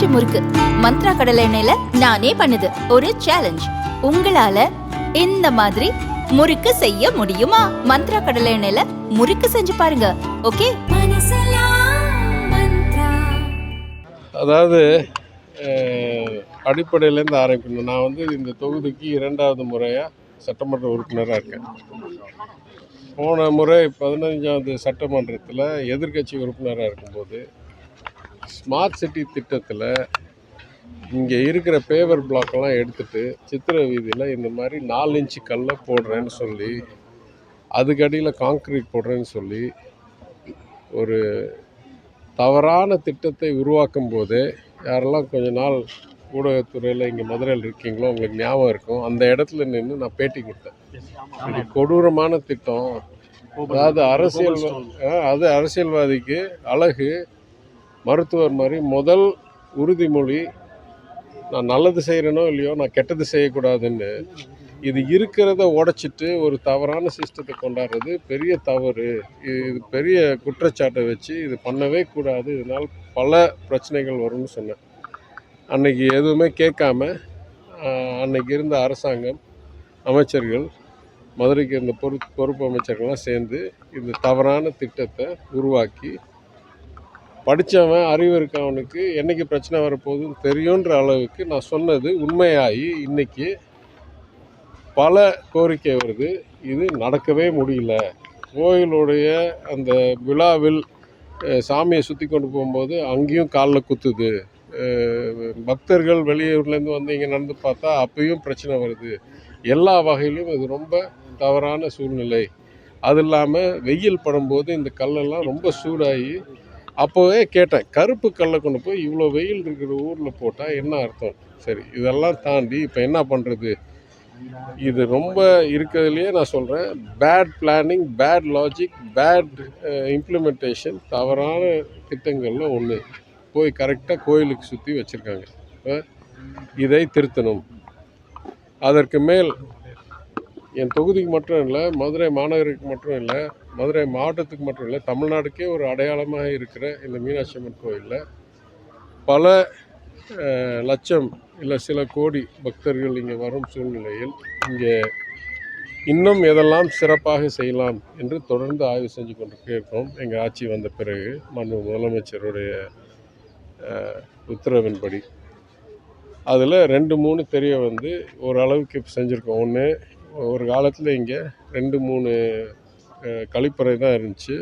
மீனாட்சி முறுக்கு. மந்த்ரா கடலை எண்ணெயில நானே பண்ணுது. ஒரு சேலஞ்ச் உங்களால இந்த மாதிரி முறுக்கு செய்ய முடியுமா? மந்த்ரா கடலை எண்ணெயில முறுக்கு செஞ்சு பாருங்க. ஓகே? அதாவது அடிப்படையிலேருந்து ஆரம்பிக்கணும். நான் வந்து இந்த தொகுதிக்கு இரண்டாவது முறையாக சட்டமன்ற உறுப்பினராக இருக்கேன். போன முறை பதினஞ்சாவது சட்டமன்றத்தில் எதிர்க்கட்சி உறுப்பினராக இருக்கும்போது ஸ்மார்ட் சிட்டி திட்டத்தில் இங்கே இருக்கிற பேவர் பிளாக்கெல்லாம் எடுத்துட்டு சித்திர வீதியில் இந்த மாதிரி நாலு இன்ச்சு கல்லை போடுறேன்னு சொல்லி அதுக்கடியில் காங்க்ரீட் போடுறேன்னு சொல்லி ஒரு தவறான திட்டத்தை உருவாக்கும் போது யாரெல்லாம் கொஞ்ச நாள் ஊடகத்துறையில் இங்கே மதுரையில் இருக்கீங்களோ உங்களுக்கு ஞாபகம் இருக்கும். அந்த இடத்துல நின்று நான் பேட்டி கொடுத்தேன். இது கொடூரமான திட்டம். அதாவது அரசியல் அது அரசியல்வாதிக்கு அழகு மருத்துவர் மாதிரி முதல் உறுதிமொழி நான் நல்லது செய்கிறேனோ இல்லையோ நான் கெட்டது செய்யக்கூடாதுன்னு. இது இருக்கிறத உடைச்சிட்டு ஒரு தவறான சிஸ்டத்தை கொண்டாடுறது பெரிய தவறு. இது பெரிய குற்றச்சாட்டை வச்சு இது பண்ணவே கூடாது. இதனால் பல பிரச்சனைகள் வரும்னு சொன்னேன். அன்னைக்கு எதுவுமே கேட்காம அன்னைக்கு இருந்த அரசாங்கம் அமைச்சர்கள் மதுரைக்கு இருந்த பொறுப்பு பொறுப்பு அமைச்சர்கள்லாம் சேர்ந்து இந்த தவறான திட்டத்தை உருவாக்கி படித்தவன் அறிவு இருக்கவனுக்கு என்னைக்கு பிரச்சனை வரப்போகுதுன்னு தெரியுன்ற அளவுக்கு நான் சொன்னது உண்மையாகி இன்றைக்கி பல கோரிக்கை வருது. இது நடக்கவே முடியல. கோயிலுடைய அந்த விழாவில் சாமியை சுற்றி கொண்டு போகும்போது அங்கேயும் காலில் குத்துது. பக்தர்கள் வெளியூர்லேருந்து வந்து இங்கே நடந்து பார்த்தா அப்பயும் பிரச்சனை வருது. எல்லா வகையிலும் இது ரொம்ப தவறான சூழ்நிலை. அது இல்லாமல் வெயில் படும்போது இந்த கல்லெல்லாம் ரொம்ப சூடாகி அப்போவே கேட்டேன் கருப்பு கல்லை கொண்டு போய் இவ்வளோ வெயில் இருக்கிற ஊரில் போட்டால் என்ன அர்த்தம்? சரி இதெல்லாம் தாண்டி இப்போ என்ன பண்ணுறது இது ரொம்ப இருக்கிறதுலையே நான் சொல்கிறேன் bad planning bad logic bad implementation தவறான திட்டங்களில் ஒன்று போய் கரெக்டாக கோயிலுக்கு சுற்றி வச்சுருக்காங்க. இதை திருத்தணும். அதற்கு மேல் என் தொகுதிக்கு மட்டும் இல்லை மதுரை மாநகருக்கு மட்டும் இல்லை மதுரை மாவட்டத்துக்கு மட்டும் இல்லை தமிழ்நாடுக்கே ஒரு அடையாளமாக இருக்கிற இந்த மீனாட்சி அம்மன் கோயிலில் பல லட்சம் இல்லை சில கோடி பக்தர்கள் இங்கே வரும் சூழ்நிலையில் இங்கே இன்னும் எதெல்லாம் சிறப்பாக செய்யலாம் என்று தொடர்ந்து ஆய்வு செஞ்சு கொண்டு இருக்கோம். எங்கள் ஆட்சி வந்த பிறகு மனு முதலமைச்சருடைய உத்தரவின்படி. அதில் ரெண்டு மூணு தெரிய வந்து ஓரளவுக்கு செஞ்சுருக்கோம். ஒன்று ஒரு காலத்தில் இங்கே ரெண்டு மூணு கழிப்பறை தான் இருந்துச்சு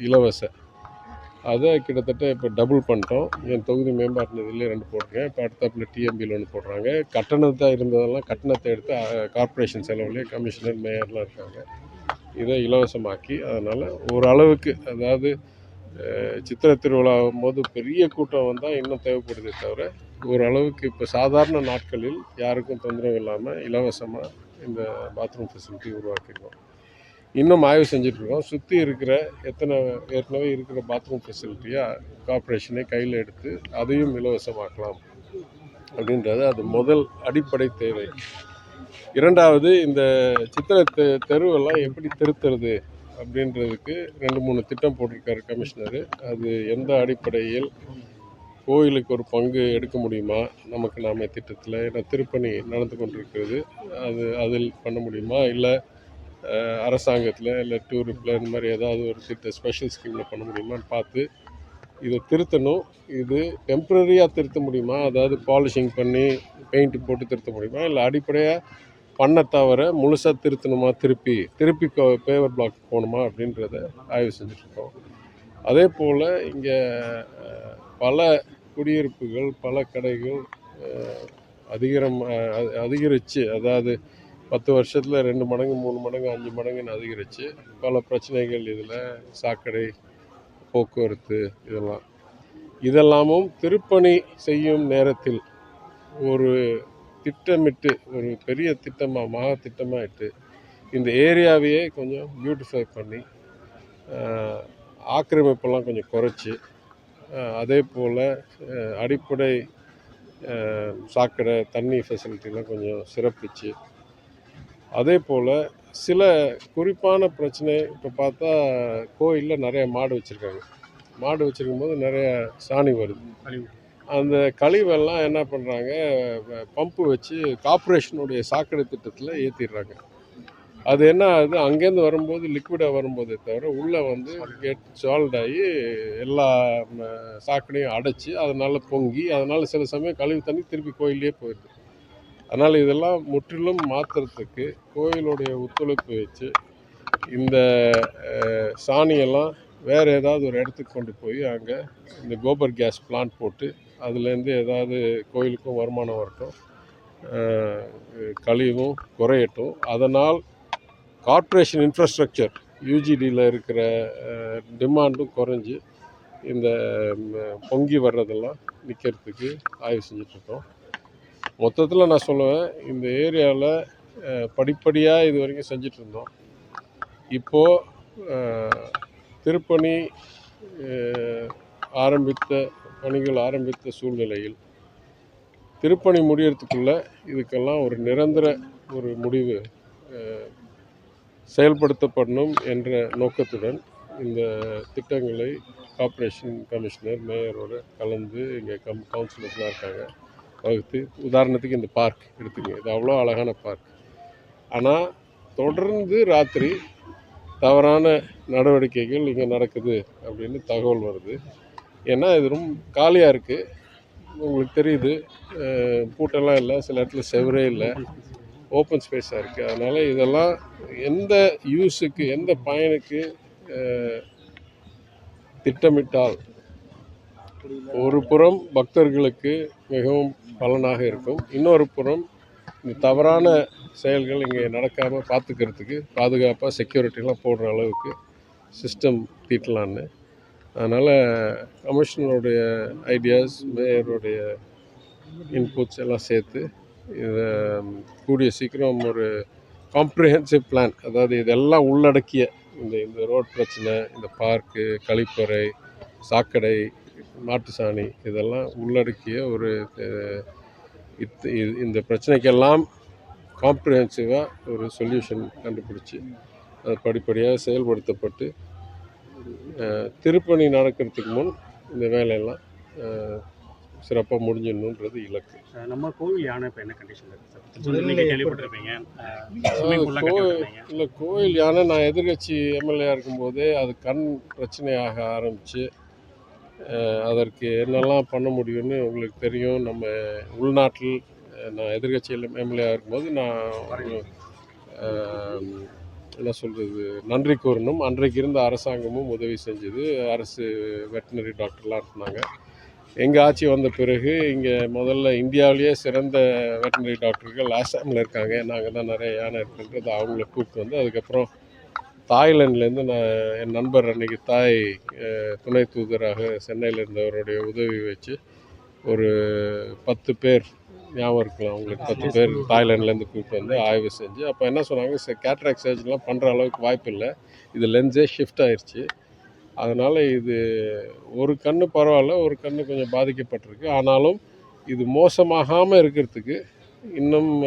இலவச. அதை கிட்டத்தட்ட இப்போ டபுள் பண்ணிட்டோம். என் தொகுதி மேம்பாட்டு நிதியிலே ரெண்டு போட்டிருக்கேன். இப்போ அடுத்தாப்புல டிஎம்பியில் ஒன்று போடுறாங்க. கட்டணத்தான் இருந்ததெல்லாம் கட்டணத்தை எடுத்து கார்ப்பரேஷன் செலவுலேயே கமிஷனர் மேயர்லாம் இருக்காங்க. இதை இலவசமாக்கி அதனால் ஓரளவுக்கு அதாவது சித்திரை திருவிழாவும் போது பெரிய கூட்டம் வந்தால் இன்னும் தேவைப்படுதே தவிர ஓரளவுக்கு இப்போ சாதாரண நாட்களில் யாருக்கும் தொந்தரவு இல்லாமல் இலவசமாக இந்த பாத்ரூம் ஃபெசிலிட்டி உருவாக்கியிருக்கோம் இன்னும் ஆய்வு செஞ்சிட்ருக்கோம் சுற்றி இருக்கிற எத்தனை ஏற்கனவே இருக்கிற பாத்ரூம் ஃபெசிலிட்டியாக கார்ப்பரேஷனே கையில் எடுத்து அதையும் இலவசமாக்கலாம் அப்படின்றது அது முதல் அடிப்படை தேவை. இரண்டாவது இந்த சித்திரை தெ தெருவெல்லாம் எப்படி திருத்துறது அப்படின்றதுக்கு ரெண்டு மூணு திட்டம் போட்டிருக்காரு கமிஷனரு அது எந்த அடிப்படையில் கோயிலுக்கு ஒரு பங்கு எடுக்க முடியுமா? நமக்கு நாம திட்டத்தில் ஏன்னா திருப்பணி நடந்து கொண்டிருக்கிறது. அது அதில் பண்ண முடியுமா? இல்லை அரசாங்கத்தில் இல்லை டூரிப்பில் இந்த மாதிரி ஏதாவது ஒரு திட்ட ஸ்பெஷல் ஸ்கீமில் பண்ண முடியுமான்னு பார்த்து இதை திருத்தணும். இது டெம்ப்ரரியாக திருத்த முடியுமா? அதாவது பாலிஷிங் பண்ணி பெயிண்ட் போட்டு திருத்த முடியுமா? இல்லை அடிப்படையாக பண்ண தவிர முழுசாக திருத்தணுமா? திருப்பி திருப்பி பேவர் பிளாக் போகணுமா? அப்படின்றத ஆய்வு செஞ்சுட்ருக்கோம் அதே போல் இங்கே பல குடியிருப்புகள் பல கடைகள் அதிகரம் அதிகரித்து அதாவது பத்து வருஷத்தில் ரெண்டு மடங்கு மூணு மடங்கு அஞ்சு மடங்குன்னு அதிகரித்து பல பிரச்சனைகள் இதில் சாக்கடை போக்குவரத்து இதெல்லாம். இதெல்லாமும் திருப்பணி செய்யும் நேரத்தில் ஒரு திட்டமிட்டு ஒரு பெரிய திட்டமாக மகா திட்டமாக இட்டு இந்த ஏரியாவையே கொஞ்சம் பியூட்டிஃபை பண்ணி ஆக்கிரமிப்பெல்லாம் கொஞ்சம் குறைச்சி அதே போல் அடிப்படை சாக்கடை தண்ணி ஃபெசிலிட்டிலாம் கொஞ்சம் சிறப்பிச்சு. அதே போல் சில குறிப்பான பிரச்சனை இப்போ பார்த்தா கோயிலில் நிறைய மாடு வச்சுருக்காங்க. மாடு வச்சுருக்கும் போது நிறைய சாணி வருது. அந்த கழிவெல்லாம் என்ன பண்ணுறாங்க பம்பு வச்சு கார்ப்பரேஷனுடைய சாக்கடை திட்டத்தில் ஏற்றிடுறாங்க அது என்ன ஆகுது? அங்கேருந்து வரும்போது லிக்விடாக வரும்போதே தவிர உள்ளே வந்து கெட் சால்ட் ஆகி எல்லா சாக்கடையும் அடைச்சி அதனால் பொங்கி அதனால் சில சமயம் கழிவு தண்ணி திருப்பி கோயிலே போயிடுது. அதனால் இதெல்லாம் முற்றிலும் மாற்றுறதுக்கு கோயிலுடைய ஒத்துழைப்பு வச்சு இந்த சாணியெல்லாம் வேறு ஏதாவது ஒரு இடத்துக்கு கொண்டு போய் அங்கே இந்த கோபர் கேஸ் பிளான்ட் போட்டு அதுலேருந்து ஏதாவது கோயிலுக்கும் வருமானம் வரட்டும் கழிவும் குறையட்டும். அதனால் கார்ப்பரேஷன் இன்ஃப்ராஸ்ட்ரக்சர் யூஜிடியில் இருக்கிற டிமாண்டும் குறைஞ்சி இந்த பொங்கி வர்றதெல்லாம் நிற்கிறதுக்கு ஆய்வு செஞ்சிட்ருக்கோம். மொத்தத்தில் நான் சொல்லுவேன் இந்த ஏரியாவில் படிப்படியாக இது வரைக்கும் செஞ்சுட்டு இருந்தோம் இப்போது திருப்பணி ஆரம்பித்த பணிகள் ஆரம்பித்த சூழ்நிலையில் திருப்பணி முடியறதுக்குள்ளே இதுக்கெல்லாம் ஒரு நிரந்தர ஒரு முடிவு செயல்படுத்தப்படணும் என்ற நோக்கத்துடன் இந்த திட்டங்களை கார்ப்பரேஷன் கமிஷனர் மேயரோடு கலந்து இங்கே கம் கவுன்சிலர்ஸ்லாம் இருக்காங்க. வகுத்து உதாரணத்துக்கு இந்த பார்க் எடுத்துங்க இது அவ்வளோ அழகான பார்க் ஆனால் தொடர்ந்து ராத்திரி தவறான நடவடிக்கைகள் இங்கே நடக்குது அப்படின்னு தகவல் வருது. ஏன்னா இது ரொம்ப காலியாக இருக்குது உங்களுக்கு தெரியுது. பூட்டெல்லாம் இல்லை சில இடத்துல செவரே இல்லை. ஓப்பன் ஸ்பேஸாக இருக்குது அதனால் இதெல்லாம் எந்த யூஸுக்கு எந்த பயனுக்கு திட்டமிட்டால் ஒரு புறம் பக்தர்களுக்கு மிகவும் பலனாக இருக்கும். இன்னொரு புறம் இந்த தவறான செயல்கள் இங்கே நடக்காமல் பார்த்துக்கிறதுக்கு பாதுகாப்பாக செக்யூரிட்டிலாம் போடுற அளவுக்கு சிஸ்டம் தீட்டலான்னு. அதனால் கமிஷனருடைய ஐடியாஸ் மேயருடைய இன்புட்ஸ் எல்லாம் சேர்த்து இதை கூடிய சீக்கிரம் ஒரு காம்ப்ரிஹென்சிவ் பிளான் அதாவது இதெல்லாம் உள்ளடக்கிய இந்த இந்த ரோட் பிரச்சனை இந்த பார்க்கு கழிப்பறை சாக்கடை மாட்டு சாணி இதெல்லாம் உள்ளடக்கிய ஒரு இத் இது- இந்த பிரச்சனைக்கெல்லாம் காம்ப்ரிஹென்சிவாக ஒரு சொல்யூஷன் கண்டுபிடிச்சி அது படிப்படியாக செயல்படுத்தப்பட்டு திருப்பணி நடக்கிறதுக்கு முன் இந்த வேலையெல்லாம் சிறப்பாக முடிஞ்சிடணுன்றது இலக்கு. நம்ம கோவில் யானை இப்போ என்ன கண்டிஷனில் இருக்குது கோவில் இல்லை கோயில் யானை நான் எதிர்கட்சி எம்எல்ஏ இருக்கும்போதே அது கண் பிரச்சனையாக ஆரம்பித்து அதற்கு என்னெல்லாம் பண்ண முடியும்னு உங்களுக்கு தெரியும். நம்ம உள்நாட்டில் நான் எதிர்கட்சி எம்எல்ஏ இருக்கும்போது நான் என்ன சொல்கிறது நன்றி கூறணும். அன்றைக்கு இருந்த அரசாங்கமும் உதவி செஞ்சது. அரசு வெட்டினரி டாக்டர்லாம் இருந்தாங்க. எங்கள் ஆட்சி வந்த பிறகு இங்கே முதல்ல இந்தியாவிலேயே சிறந்த வெட்டினரி டாக்டர்கள் ஆசாமில் இருக்காங்க. நாங்கள் தான் நிறைய யானை இருக்குன்றது அவங்கள கூப்பிட்டு வந்து அதுக்கப்புறம் தாய்லாண்ட்லேருந்து நான் என் நண்பர் அன்னைக்கு தாய் துணை தூதராக சென்னையில் இருந்தவருடைய உதவி வச்சு ஒரு பத்து பேர் ஞாபகம் இருக்கலாம் உங்களுக்கு பத்து பேர் தாய்லாண்ட்லேருந்து கூப்பிட்டு வந்து ஆய்வு செஞ்சு அப்போ என்ன சொன்னாங்க கேட்ராக் சர்ஜரிலாம் பண்ணுற அளவுக்கு வாய்ப்பு இல்லை இது லென்ஸே ஷிஃப்ட் ஆயிடுச்சு அதனால் இது ஒரு கண் பரவாயில்ல ஒரு கண் கொஞ்சம் பாதிக்கப்பட்டிருக்கு. ஆனாலும் இது மோசமாகாமல் இருக்கிறதுக்கு இன்னும்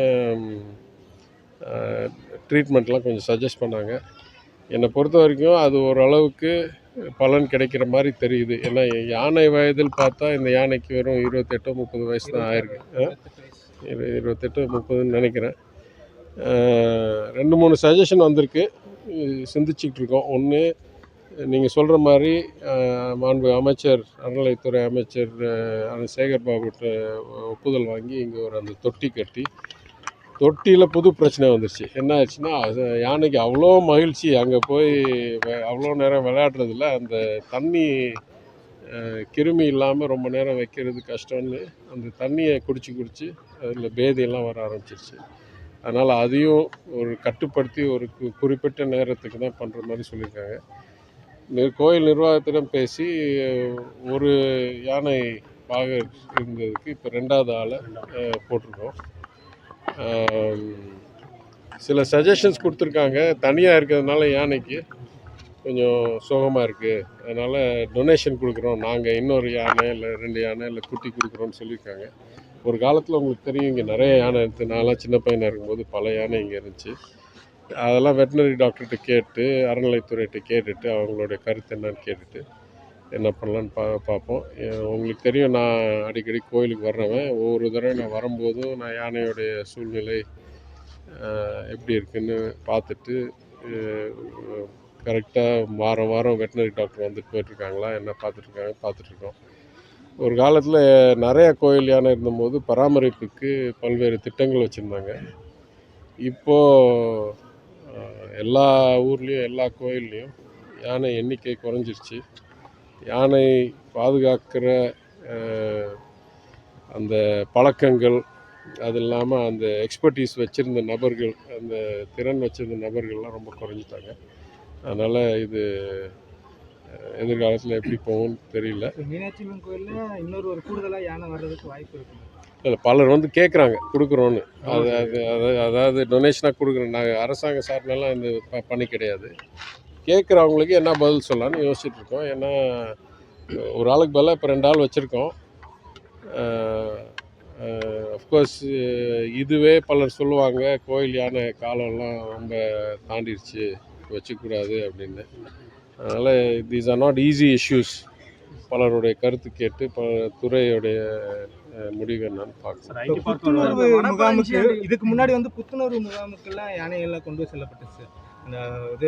ட்ரீட்மெண்ட்லாம் கொஞ்சம் சஜஸ்ட் பண்ணாங்க. என்னை பொறுத்த வரைக்கும் அது ஓரளவுக்கு பலன் கிடைக்கிற மாதிரி தெரியுது. ஏன்னா யானை வயதில் பார்த்தா இந்த யானைக்கு வெறும் இருபத்தெட்டோ முப்பது வயசு தான் ஆயிருக்கு. ஆ? இரு- இருபத்தெட்டு முப்பதுன்னு நினைக்கிறேன். ரெண்டு மூணு சஜஷன் வந்திருக்கு. சிந்திச்சிக்கிட்டு இருக்கோம். ஒன்று நீங்கள் சொல்கிற மாதிரி மாண்பு அமைச்சர் அறநிலைத்துறை அமைச்சர் சேகர் பாபுட்ட ஒப்புதல் வாங்கி இங்கே ஒரு அந்த தொட்டி கட்டி தொட்டியில் புது பிரச்சனை வந்துருச்சு. என்ன ஆச்சுன்னா அது யானைக்கு அவ்வளோ மகிழ்ச்சி. அங்கே போய் அவ்வளோ நேரம் விளையாடுறதில்ல அந்த தண்ணி கிருமி இல்லாமல் ரொம்ப நேரம் வைக்கிறது கஷ்டம்னு அந்த தண்ணியை குடிச்சு குடிச்சு அதில் பேதியெல்லாம் வர ஆரம்பிச்சிருச்சு. அதனால் அதையும் ஒரு கட்டுப்படுத்தி ஒரு கு- குறிப்பிட்ட நேரத்துக்கு தான் பண்ணுற மாதிரி சொல்லியிருக்காங்க. கோயில் நிர்வாகத்திடம் பேசி ஒரு யானை பாக இருந்ததுக்கு இப்போ ரெண்டாவது ஆளை போட்டிருக்கோம். சில சஜஷன்ஸ் கொடுத்துருக்காங்க. தனியாக இருக்கிறதுனால யானைக்கு கொஞ்சம் சோகமாக இருக்குது அதனால் டொனேஷன் கொடுக்குறோம். நாங்கள் இன்னொரு யானை இல்லை ரெண்டு யானை இல்லை குட்டி கொடுக்குறோன்னு சொல்லியிருக்காங்க. ஒரு காலத்தில் உங்களுக்கு தெரியும் இங்கே நிறைய யானை இருந்துச்சு நான்லாம் சின்ன பையனாக இருக்கும்போது பல யானை இங்கே இருந்துச்சு. அதெல்லாம் வெட்டினரி டாக்டர்கிட்ட கேட்டு அறநிலைத்துறையிட்ட கேட்டுட்டு அவங்களுடைய கருத்து என்னன்னு கேட்டுட்டு என்ன பண்ணலான்னு பா பார்ப்போம். உங்களுக்கு தெரியும் நான் அடிக்கடி கோயிலுக்கு வர்றவன். ஒவ்வொரு தடவை நான் வரும்போதும் நான் யானையோடைய சூழ்நிலை எப்படி இருக்குன்னு பார்த்துட்டு கரெக்டாக வாரம் வாரம் வெட்டினரி டாக்டர் வந்துட்டு போயிட்டுருக்காங்களா என்ன பார்த்துட்ருக்காங்க பார்த்துட்ருக்கோம் ஒரு காலத்தில் நிறைய கோயில் யானை இருந்தபோது பராமரிப்புக்கு பல்வேறு திட்டங்கள் வச்சுருந்தாங்க. இப்போது எல்லா ஊர்லேயும் எல்லா கோயில்லையும் யானை எண்ணிக்கை குறைஞ்சிருச்சு. யானை பாதுகாக்கிற அந்த பழக்கங்கள் அது இல்லாமல் அந்த எக்ஸ்பர்டீஸ் வச்சுருந்த நபர்கள் அந்த திறன் வச்சுருந்த நபர்கள்லாம் ரொம்ப குறைஞ்சிட்டாங்க. அதனால் இது எதிர்காலத்தில் எப்படி போகும்னு தெரியல. மீனாட்சி அம்மன் கோயிலில் இன்னொரு ஒரு கூடுதலாக யானை வர்றதுக்கு வாய்ப்பு இருக்குது இல்லை பலர் வந்து கேட்குறாங்க கொடுக்குறோன்னு. அது அது அது- அதாவது டொனேஷனாக கொடுக்குறோம் நாங்கள் அரசாங்க சார்பெல்லாம் இந்த ப பண்ணி கிடையாது. கேட்குறவங்களுக்கு என்ன பதில் சொல்லலாம்னு யோசிச்சுட்டு இருக்கோம். ஏன்னா ஒரு ஆளுக்கு பதிலாக இப்போ ரெண்டு ஆள் வச்சுருக்கோம். அஃப்கோர்ஸ் இதுவே பலர் சொல்லுவாங்க கோயில் யானை காலம்லாம் ரொம்ப தாண்டிடுச்சு வச்சுக்கூடாது அப்படின்னு. அதனால் these are not easy issues பலருடைய கருத்து கேட்டு பல துறையுடைய முடிவு என்னன்னு பார்க்கணும் புத்துணர்வு முகாமுக்கு இதுக்கு முன்னாடி வந்து புத்துணர்வு முகாமுக்கெல்லாம் யானைகள்லாம் கொண்டு செல்லப்பட்டுச்சு அந்த இது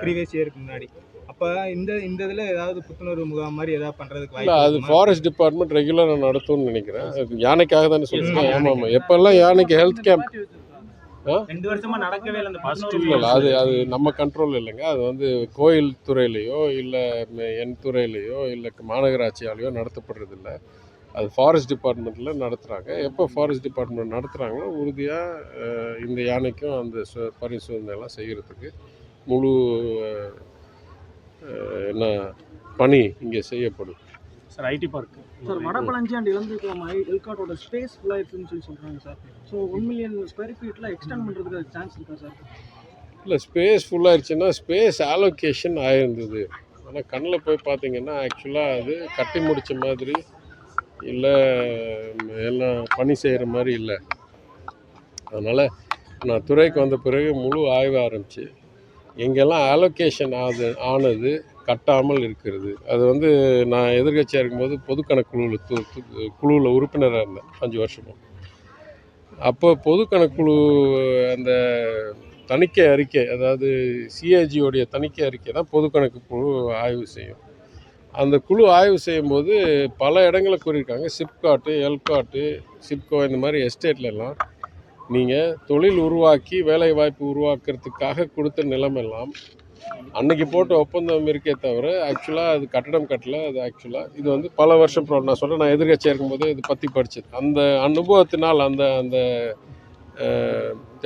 ப்ரீவியஸ் இயருக்கு முன்னாடி. அப்ப இந்த இந்த இதுல ஏதாவது புத்துணர்வு முகாம் மாதிரி ஏதாவது பண்றதுக்கு இல்லை அது? ஃபாரஸ்ட் டிபார்ட்மெண்ட் ரெகுலராக நடத்தும்னு நினைக்கிறேன். யானைக்காக தானே சொல்லுங்க ஆமாம் ஆமாம். எப்போல்லாம் யானைக்கு ஹெல்த் கேம்ப் ரெண்டு வருஷமா நடக்கவே இல்லை அந்த ஃபர்ஸ்ட் இல்லை இல்லை அது அது நம்ம கண்ட்ரோல் இல்லைங்க. அது வந்து கோயில் துறையிலையோ இல்லை என் துறையிலையோ இல்லை மாநகராட்சியாலேயோ நடத்தப்படுறதில்ல. அது ஃபாரஸ்ட் டிபார்ட்மெண்ட்டில் நடத்துகிறாங்க எப்போ ஃபாரஸ்ட் டிபார்ட்மெண்ட் நடத்துகிறாங்களோ உறுதியாக இந்த யானைக்கும் அந்த சு- பரிசோதனை எல்லாம் செய்கிறதுக்கு முழு என்ன பணி இங்கே செய்யப்படும். Sir IT park. Sir Vadapalanji and Ilambikulam எல்காட்டோட space ஃபுல்லாக இருக்குன்னு சொல்லி சொல்கிறாங்க sir. So one million square ஃபீட்டில் எக்ஸ்டெண்ட் பண்ணுறதுக்கு சான்ஸ் இருக்கா சார்? இல்லை ஸ்பேஸ் ஃபுல்லாகிடுச்சுன்னா ஸ்பேஸ் அலோகேஷன் ஆயிருந்தது. ஆனால் கண்ணில் போய் பார்த்தீங்கன்னா ஆக்சுவலாக அது கட்டி முடிச்ச மாதிரி இல்லை எல்லாம் பணி செய்கிற மாதிரி இல்லை. அதனால் நான் துறைக்கு வந்த பிறகு முழு ஆய்வு ஆரம்பிச்சு எங்கெல்லாம் அலோகேஷன் ஆகுது ஆனது கட்டாமல் இருக்கிறது. அது வந்து நான் எதிர்கட்சியாக இருக்கும்போது பொதுக்கணக்கு குழுவில் குழுவில் உறுப்பினராக இருந்தேன் அஞ்சு வருஷமும் அப்போ பொதுக்கணக்குழு அந்த தணிக்கை அறிக்கை அதாவது சிஏஜியோடைய தணிக்கை அறிக்கை தான் பொதுக்கணக்கு குழு ஆய்வு செய்யும். அந்த குழு ஆய்வு செய்யும்போது பல இடங்களை கூறியிருக்காங்க. சிப்காட்டு எல்காட்டு சிப்கோ இந்த மாதிரி எஸ்டேட்லலாம் நீங்கள் தொழில் உருவாக்கி வேலைவாய்ப்பு உருவாக்குறதுக்காக கொடுத்த நிலமெல்லாம் அன்னைக்கு போட்ட ஒப்பந்தம் இருக்கே தவிர ஆக்சுவலாக அது கட்டடம் கட்டல அது ஆக்சுவலாக இது வந்து பல வருஷம் ப்ரோ நான் சொல்கிறேன் நான் எதிர்கட்சியாக இருக்கும்போது இது பற்றி படிச்சது. அந்த அனுபவத்தினால் அந்த அந்த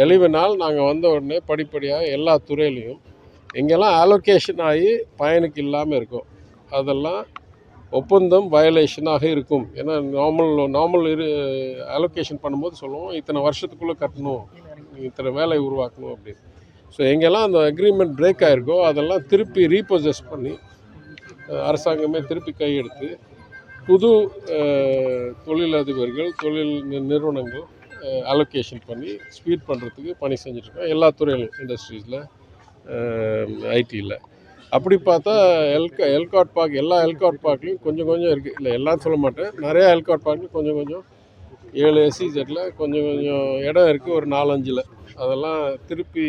தெளிவினால் நாங்கள் வந்த உடனே படிப்படியாக எல்லா துறையிலையும் எங்கெல்லாம் அலோகேஷன் ஆகி பயனுக்கு இல்லாமல் இருக்கும். அதெல்லாம் ஒப்பந்தம் வயலேஷனாக இருக்கும். ஏன்னா நார்மல் நார்மல் இரு அலோகேஷன் பண்ணும்போது சொல்லுவோம் இத்தனை வருஷத்துக்குள்ளே கட்டணும். இத்தனை வேலை உருவாக்கணும் அப்படின்னு. ஸோ எங்கெல்லாம் அந்த அக்ரிமெண்ட் பிரேக் ஆகிருக்கோ அதெல்லாம் திருப்பி ரீப்ரொசஸ் பண்ணி அரசாங்கமே திருப்பி கையெடுத்து புது தொழிலதிபர்கள் தொழில் நிறுவனங்கள் அலோகேஷன் பண்ணி ஸ்பீட் பண்ணுறதுக்கு பணி செஞ்சுட்ருக்கோம் எல்லா துறையிலும் இண்டஸ்ட்ரீஸில் ஐடியில் அப்படி பார்த்தா எல்கா எல்காட் பார்க் எல்லா எல்காட் பார்க்லையும் கொஞ்சம் கொஞ்சம் இருக்குது இல்லை எல்லாம் சொல்ல மாட்டேன். நிறையா எல்காட் பார்க்லையும் கொஞ்சம் கொஞ்சம் ஏழு எஸ்சிஜெட்டில் கொஞ்சம் கொஞ்சம் இடம் இருக்குது ஒரு நாலஞ்சில் அதெல்லாம் திருப்பி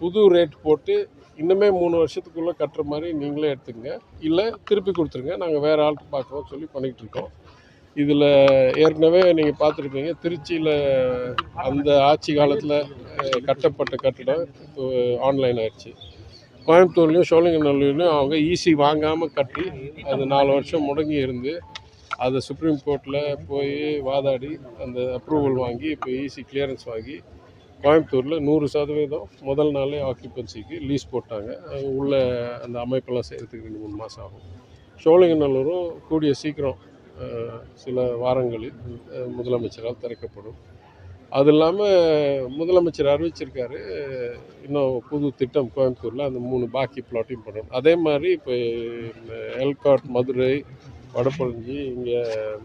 புது ரேட் போட்டு இன்னுமே மூணு வருஷத்துக்குள்ளே கட்டுற மாதிரி நீங்களே எடுத்துக்கங்க. இல்லை திருப்பி கொடுத்துருங்க. நாங்கள் வேறு ஆளுக்கு பார்க்குறோம் சொல்லி பண்ணிக்கிட்டு இருக்கோம். இதில் ஏற்கனவே நீங்கள் பார்த்துருப்பீங்க திருச்சியில் அந்த ஆட்சி காலத்தில் கட்டப்பட்ட கட்டிடம் இப்போ ஆன்லைன் ஆயிடுச்சு. கோயம்புத்தூர்லேயும் சோழிங்கநல்லூர்லேயும் அவங்க ஈசி வாங்காமல் கட்டி அது நாலு வருஷம் முடங்கி இருந்து அதை சுப்ரீம் கோர்ட்டில் போய் வாதாடி அந்த அப்ரூவல் வாங்கி இப்போ ஈசி கிளியரன்ஸ் வாங்கி கோயம்புத்தூரில் நூறு சதவீதம் முதல் நாளே ஆக்கியபன்சிக்கு லீஸ் போட்டாங்க. உள்ள அந்த அமைப்பெல்லாம் செய்கிறதுக்கு ரெண்டு மூணு மாதம் ஆகும். சோழிங்கநல்லூரும் கூடிய சீக்கிரம் சில வாரங்களில் முதலமைச்சரால் திறக்கப்படும். அது இல்லாமல் முதலமைச்சர் அறிவிச்சிருக்காரு இன்னும் புது திட்டம் கோயம்புத்தூரில் அந்த மூணு பாக்கி பிளாட்டையும் பண்ணணும். அதே மாதிரி இப்போ எல்காட் மதுரை வடபழஞ்சி இங்கே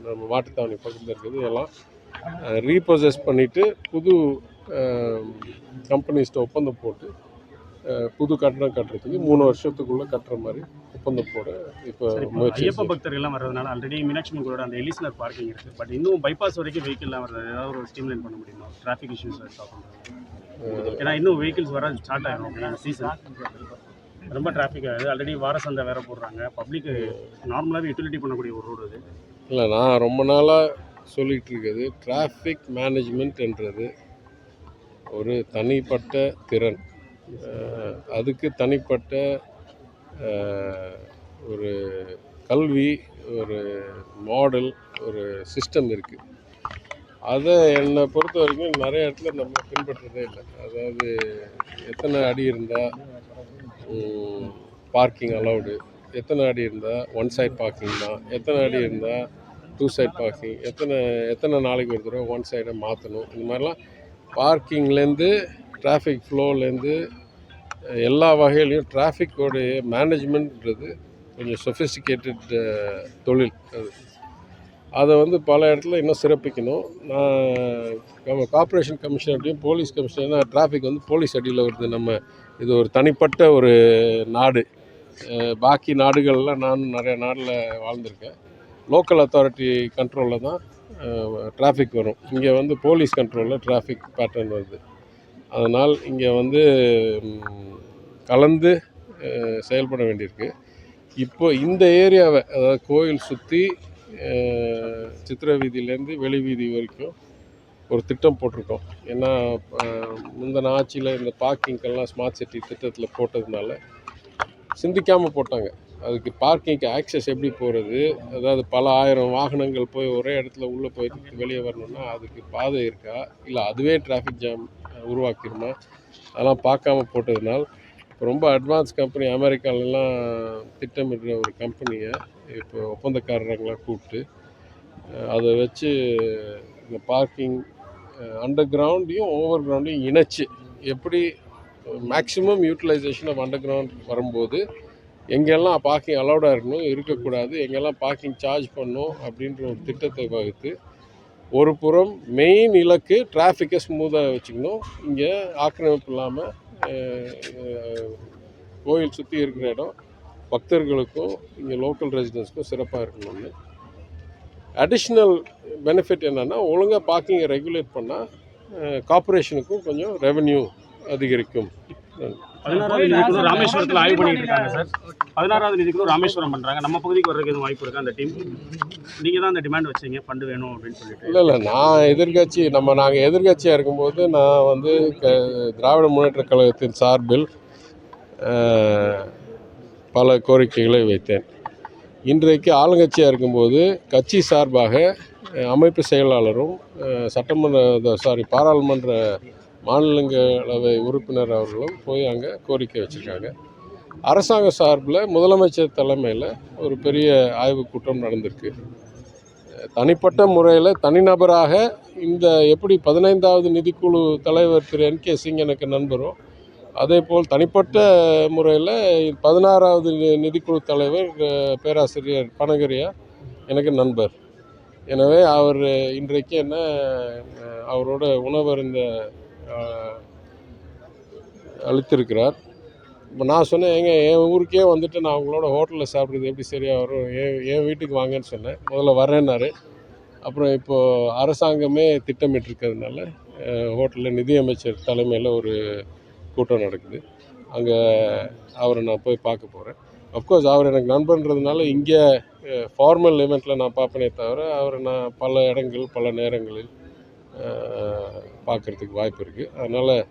நம்ம மாட்டுத்தாவணி பக்கத்தில் இருக்கிறது எல்லாம் ரீப்ரொசஸ் பண்ணிவிட்டு புது கம்பெனிஸ்ட்ட ஒப்பந்தம் போட்டு புது கட்டடம் கட்டுறதுக்கு மூணு வருஷத்துக்குள்ளே கட்டுற மாதிரி ஒப்பந்தம் போட இப்போ ஐயப்ப. பக்தர்கள்லாம் வர்றதுனால ஆல்ரெடி மீனாட்சி அம்மன் அந்த எலிஸ்னர் பார்க்கிங் இருக்குது பட் இன்னும் பைபாஸ் வரைக்கும் வெஹிக்கிள்லாம் வருது ஏதாவது ஒரு ஸ்ட்ரீம்லைன் பண்ண முடியுமா? டிராஃபிக் இஷ்யூஸ் ஸ்டாப் பண்ணுறது ஏன்னா இன்னும் வெஹிக்கிள்ஸ் வர ஸ்டார்ட் ஆகிடும் சீசன் ரொம்ப டிராஃபிக் ஆகுது. ஆல்ரெடி வார சந்தை வேற போடுறாங்க. பப்ளிக் நார்மலாகவே யூட்டிலிட்டி பண்ணக்கூடிய ஒரு ரோடு அது. இல்லை நான் ரொம்ப நாளாக சொல்லிகிட்டு இருக்கிறது டிராஃபிக் மேனேஜ்மெண்ட்ன்றது ஒரு தனிப்பட்ட திறன். அதுக்கு தனிப்பட்ட ஒரு கல்வி ஒரு மாடல் ஒரு சிஸ்டம் இருக்குது அதை என்னை பொறுத்த வரைக்கும் நிறைய இடத்துல நம்ம பின்பற்றதே இல்லை. அதாவது எத்தனை அடி இருந்தால் பார்க்கிங் அலௌடு எத்தனை அடி இருந்தால் ஒன் சைட் பார்க்கிங் தான்? எத்தனை அடி இருந்தால் டூ சைட் பார்க்கிங் எத்தனை எத்தனை நாளைக்கு ஒரு தடவை ஒன் சைடை மாற்றணும் இந்த மாதிரிலாம் பார்க்கிங்லேருந்து டிராஃபிக் ஃப்ளோலேருந்து எல்லா வகையிலையும் டிராஃபிக்கோடைய மேனேஜ்மெண்ட்ன்றது கொஞ்சம் சொஃபிஸ்டிகேட்டட் தொழில் அது. அதை வந்து பல இடத்துல இன்னும் சிறப்பிக்கணும். நான் கார்பரேஷன் கமிஷனர்டையும் போலீஸ் கமிஷனர் டிராஃபிக் வந்து போலீஸ் அடியில் வருது. நம்ம இது ஒரு தனிப்பட்ட ஒரு நாடு. பாக்கி நாடுகள்லாம் நானும் நிறைய நாடில் வாழ்ந்திருக்கேன். லோக்கல் அத்தாரிட்டி கண்ட்ரோலில் தான் டிராஃபிக் வரும். இங்கே வந்து போலீஸ் கண்ட்ரோலில் டிராஃபிக் பேட்டர்ன் வருது. அதனால் இங்கே வந்து கலந்து செயல்பட வேண்டியிருக்கு. இப்போ இந்த ஏரியாவை அதாவது கோயில் சுற்றி சித்திர வீதியிலேருந்து வெளி வீதி வரைக்கும் ஒரு திட்டம் போட்டிருக்கோம். ஏன்னா முந்தின ஆட்சியில் இந்த பார்க்கிங்கெல்லாம் ஸ்மார்ட் சிட்டி திட்டத்தில் போட்டதுனால சிந்திக்காமல் போட்டாங்க. அதுக்கு பார்க்கிங்க்கு ஆக்சஸ் எப்படி போகிறது அதாவது பல ஆயிரம் வாகனங்கள் போய் ஒரே இடத்துல உள்ளே போய் வெளியே வரணும்னா அதுக்கு பாதை இருக்கா? இல்லை அதுவே டிராஃபிக் ஜாம் உருவாக்கிடுமா அதெல்லாம் பார்க்காம போட்டதுனால் இப்போ ரொம்ப அட்வான்ஸ் கம்பெனி அமெரிக்காலலாம் திட்டமிடுற ஒரு கம்பெனியை இப்போ ஒப்பந்தக்காரங்களாம் கூப்பிட்டு அதை வச்சு இந்த பார்க்கிங் அண்டர் கிரவுண்டையும் ஓவர் கிரவுண்டையும் இணைச்சு எப்படி maximum utilisation of underground வரும்போது எங்கெல்லாம் பார்க்கிங் அலௌடாக இருக்கணும் இருக்கக்கூடாது எங்கெல்லாம் பார்க்கிங் சார்ஜ் பண்ணணும் அப்படின்ற ஒரு திட்டத்தை வகுத்து ஒரு புறம் மெயின் இலக்கு டிராஃபிக்கை ஸ்மூத்தாக வச்சுக்கணும். இங்கே ஆக்கிரமிப்பு இல்லாமல் கோயில் சுற்றி இருக்கிற இடம் பக்தர்களுக்கும் இங்கே லோக்கல் ரெசிடென்ஸ்க்கும் சிறப்பாக இருக்கணும்னு. அடிஷ்னல் பெனிஃபிட் என்னென்னா ஒழுங்காக பார்க்கிங்கை ரெகுலேட் பண்ணால் கார்ப்பரேஷனுக்கும் கொஞ்சம் ரெவன்யூ அதிகரிக்கும். பதினாறாவது நிதிக்குழு ராமேஸ்வரத்தில் ஆய்வு பண்ணிட்டு இருக்காங்க சார். பதினாறாவது நிதிக்குழு ராமேஸ்வரம் பண்ணுறாங்க நம்ம பகுதிக்கு வர்றதுக்கு எதுவும் வாய்ப்பு இருக்கா? அந்த டீம். நீங்கள் தான் அந்த டிமாண்ட் வச்சீங்க. ஃபண்டு வேணும் அப்படின்னு சொல்லிட்டு. இல்லை இல்லை. நான் எதிர்க்கட்சி நம்ம நாங்கள் எதிர்க்கட்சியாக இருக்கும்போது நான் வந்து க திராவிட முன்னேற்றக் கழகத்தின் சார்பில் பல கோரிக்கைகளை வைத்தேன். இன்றைக்கு ஆளுங்கட்சியாக இருக்கும்போது கட்சி சார்பாக அமைப்பு செயலாளரும் சட்டமன்ற சாரி பாராளுமன்ற மாநிலங்களவை உறுப்பினர் அவர்களும் போய் அங்கே கோரிக்கை வச்சுருக்காங்க. அரசாங்க சார்பில் முதலமைச்சர் தலைமையில் ஒரு பெரிய ஆய்வுக் கூட்டம் நடந்திருக்கு. தனிப்பட்ட முறையில் தனிநபராக இந்த எப்படி பதினைந்தாவது நிதிக்குழு தலைவர் திரு என் கே சிங் எனக்கு நண்பரோ அதே போல் தனிப்பட்ட முறையில் பதினாறாவது நிதிக்குழு தலைவர் பேராசிரியர் பனகரியா எனக்கு நண்பர். எனவே அவர் இன்றைக்கு என்ன அவரோட உணவருந்த அளித்திருக்கிறார் இப்போ நான் சொன்னேன் ஏங்க என் ஊருக்கே வந்துட்டு நான் உங்களோட ஹோட்டலில் சாப்பிட்றது எப்படி சரியாக வரும்? என் என் வீட்டுக்கு வாங்கன்னு சொன்னேன். முதல்ல வரேன்னாரு. அப்புறம் இப்போது அரசாங்கமே திட்டமிட்டிருக்கிறதுனால ஹோட்டலில் நிதியமைச்சர் தலைமையில் ஒரு கூட்டம் நடக்குது. அங்கே அவரை நான் போய் பார்க்க போகிறேன் அஃப்கோர்ஸ் அவர் எனக்கு நண்பன்றதுனால இங்கே ஃபார்மல் இவெண்ட்டில் நான் பார்ப்பனே தவிர அவரை நான் பல இடங்கள் பல நேரங்களில் பார்க்குறதுக்கு வாய்ப்பு இருக்குது அதனால்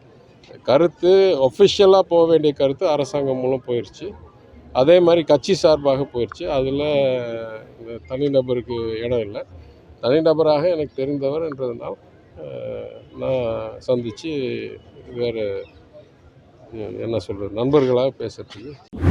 கருத்து ஒஃபிஷியலாக போக வேண்டிய கருத்து அரசாங்கம் மூலம் போயிடுச்சு அதே மாதிரி கட்சி சார்பாக போயிடுச்சு அதில் இந்த தனிநபருக்கு இடம் இல்லை. தனிநபராக எனக்கு தெரிந்தவர்ன்றதுனால் நான் சந்தித்து வேறு என்ன சொல்கிறது நண்பர்களாக பேசுகிறதுக்கு